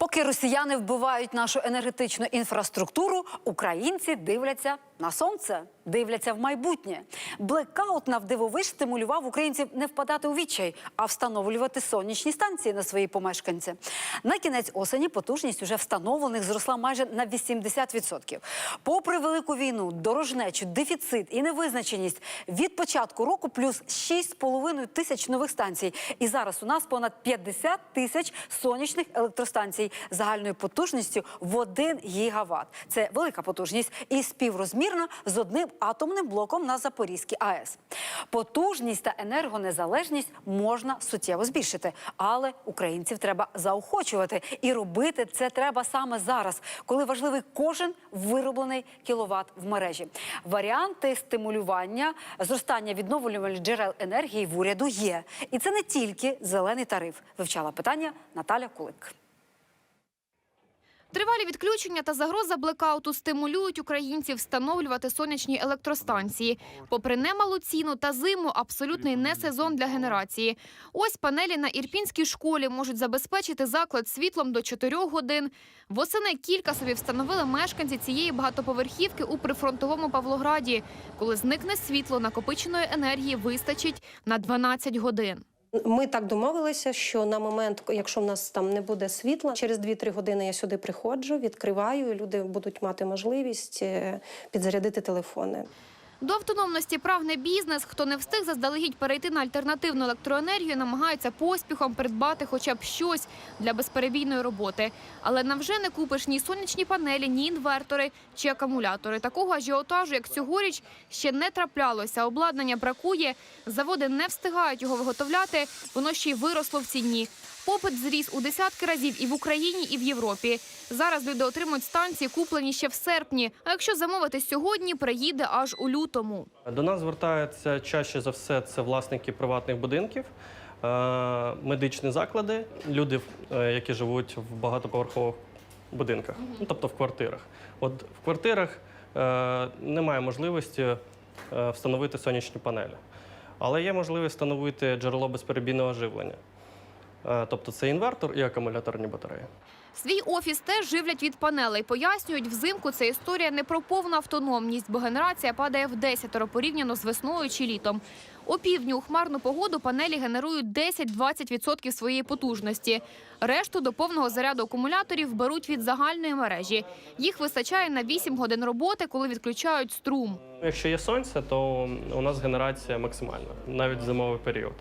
Поки росіяни вбивають нашу енергетичну інфраструктуру, українці дивляться на сонце, дивляться в майбутнє. Блекаут навдивовиж стимулював українців не впадати у відчай, а встановлювати сонячні станції на свої помешканці. На кінець осені потужність уже встановлених зросла майже на 80%. Попри велику війну, дорожнечу, дефіцит і невизначеність від початку року плюс 6,5 тисяч нових станцій. І зараз у нас понад 50 тисяч сонячних електростанцій загальною потужністю в 1 гігаватт. Це велика потужність і співрозмірна з одним атомним блоком на Запорізькій АЕС. Потужність та енергонезалежність можна суттєво збільшити, але українців треба заохочувати і робити це треба саме зараз, коли важливий кожен вироблений кіловат в мережі. Варіанти стимулювання зростання відновлювальних джерел енергії в уряду є, і це не тільки зелений тариф. Вивчала питання Наталя Кулик. Тривалі відключення та загроза блекауту стимулюють українців встановлювати сонячні електростанції. Попри немалу ціну та зиму, абсолютний не сезон для генерації. Ось панелі на ірпінській школі можуть забезпечити заклад світлом до 4 годин. Восени кілька собі встановили мешканці цієї багатоповерхівки у прифронтовому Павлограді. Коли зникне світло, накопиченої енергії вистачить на 12 годин. Ми так домовилися, що на момент, якщо в нас там не буде світла, через 2-3 години я сюди приходжу, відкриваю, і люди будуть мати можливість е, підзарядити телефони. До автономності прагне бізнес. Хто не встиг заздалегідь перейти на альтернативну електроенергію, намагається поспіхом придбати хоча б щось для безперебійної роботи. Але навже не купиш ні сонячні панелі, ні інвертори чи акумулятори. Такого ажіотажу, як цьогоріч, ще не траплялося. Обладнання бракує, заводи не встигають його виготовляти, воно ще й виросло в ціні. Попит зріс у десятки разів і в Україні, і в Європі. Зараз люди отримують станції, куплені ще в серпні. А якщо замовити сьогодні, приїде аж у лютому. До нас звертаються чаще за все це власники приватних будинків, е, медичні заклади, люди, е, які живуть в багатоповерхових будинках, ну, тобто в квартирах. От в квартирах е, немає можливості встановити сонячні панелі, але є можливість встановити джерело безперебійного живлення. Е, Тобто це інвертор і акумуляторні батареї. Свій офіс теж живлять від панелей. Пояснюють, взимку це історія не про повну автономність, бо генерація падає в десятеро порівняно з весною чи літом. У півдні у хмарну погоду панелі генерують 10-20% своєї потужності. Решту до повного заряду акумуляторів беруть від загальної мережі. Їх вистачає на 8 годин роботи, коли відключають струм. Якщо є сонце, то у нас генерація максимальна, навіть в зимовий період.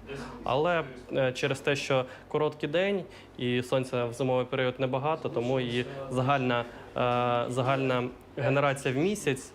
Але е, через те, що короткий день і сонця в зимовий період небагато, тому і загальна, е, загальна генерація в місяць,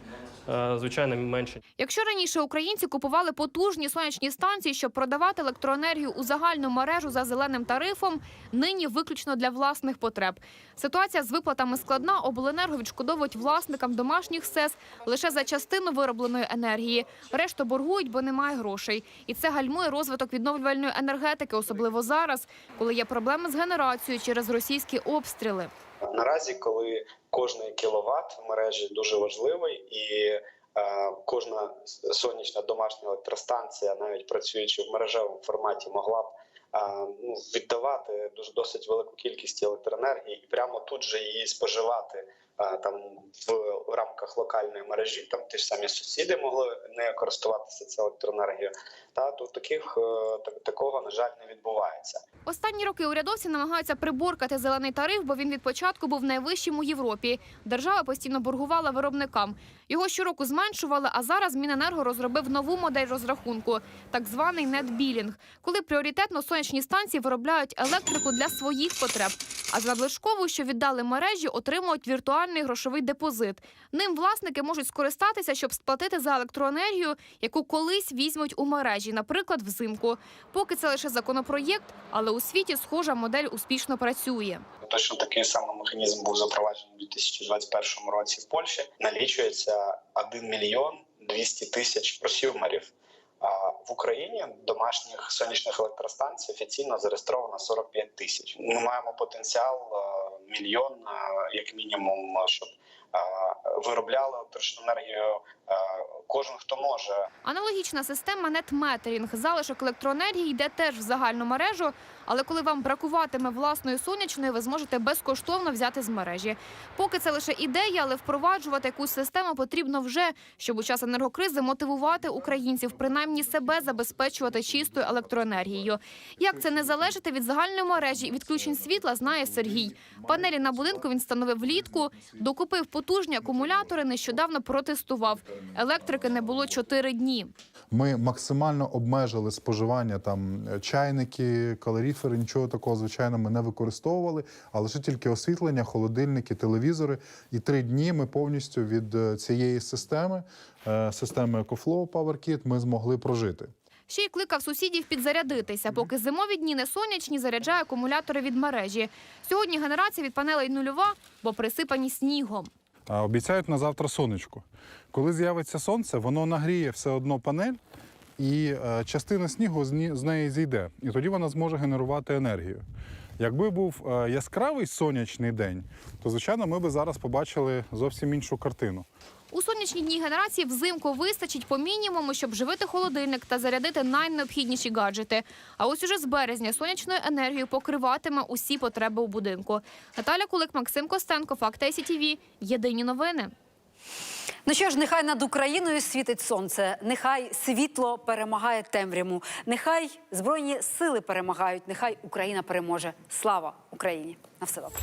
звичайно, менше. Якщо раніше українці купували потужні сонячні станції, щоб продавати електроенергію у загальну мережу за зеленим тарифом, нині виключно для власних потреб. Ситуація з виплатами складна. Обленерго відшкодовують власникам домашніх СЕС лише за частину виробленої енергії. Решту боргують, бо немає грошей. І це гальмує розвиток відновлювальної енергетики, особливо зараз, коли є проблеми з генерацією через російські обстріли. Наразі, коли кожний кіловат в мережі дуже важливий, і е, кожна сонячна домашня електростанція, навіть працюючи в мережевому форматі, могла б е, ну, віддавати дуже досить велику кількість електроенергії і прямо тут же її споживати. Там в рамках локальної мережі, там ті ж самі сусіди могли не користуватися цією електроенергією. Та тут таких е, так- такого на жаль не відбувається. Останні роки урядовці намагаються приборкати зелений тариф, бо він від початку був найвищим у Європі. Держава постійно боргувала виробникам. Його щороку зменшували, а зараз Міненерго розробив нову модель розрахунку, так званий нетбілінг, коли пріоритетно сонячні станції виробляють електрику для своїх потреб. А за що віддали мережі, отримують віртуальний грошовий депозит. Ним власники можуть скористатися, щоб сплатити за електроенергію, яку колись візьмуть у мережі, наприклад, взимку. Поки це лише законопроєкт, але у світі схожа модель успішно працює. Точно такий самий механізм був запроваджений у 2021 році в Польщі. Налічується 1 мільйон 200 тисяч просюмерів. В Україні домашніх сонячних електростанцій офіційно зареєстровано 45 тисяч. Ми маємо потенціал е, мільйон, е, як мінімум, щоб виробляли електричну енергію е, кожен хто може. Аналогічна система нетметерінг. Залишок електроенергії йде теж в загальну мережу, але коли вам бракуватиме власної сонячної, ви зможете безкоштовно взяти з мережі. Поки це лише ідея, але впроваджувати якусь систему потрібно вже, щоб у час енергокризи мотивувати українців принаймні себе забезпечувати чистою електроенергією. Як це не залежати від загальної мережі і відключень світла, знає Сергій. Панелі на будинку він встановив влітку, докупив потужні акумулятори, нещодавно протестував. Електрики не було чотири дні. Ми максимально обмежили споживання там е, чайники, калоріфери, нічого такого, звичайно, ми не використовували, а лише тільки освітлення, холодильники, телевізори. І три дні ми повністю від е, цієї системи, е, системи EcoFlow PowerKit, ми змогли прожити. Ще й кликав сусідів підзарядитися, поки зимові дні не сонячні заряджає акумулятори від мережі. Сьогодні генерація від панелей нульова, бо присипані снігом. Обіцяють на завтра сонечко. Коли з'явиться сонце, воно нагріє все одно панель, і е, частина снігу з, неї зійде. І тоді вона зможе генерувати енергію. Якби був е, яскравий сонячний день, то звичайно ми би зараз побачили зовсім іншу картину. У сонячні дні генерації взимку вистачить по мінімуму, щоб живити холодильник та зарядити найнеобхідніші гаджети. А ось уже з березня сонячною енергією покриватиме усі потреби у будинку. Наталя Кулик, Максим Костенко, Факт ТВ. Єдині новини. Ну що ж, нехай над Україною світить сонце, нехай світло перемагає темряву, нехай збройні сили перемагають, нехай Україна переможе. Слава Україні! На все добре.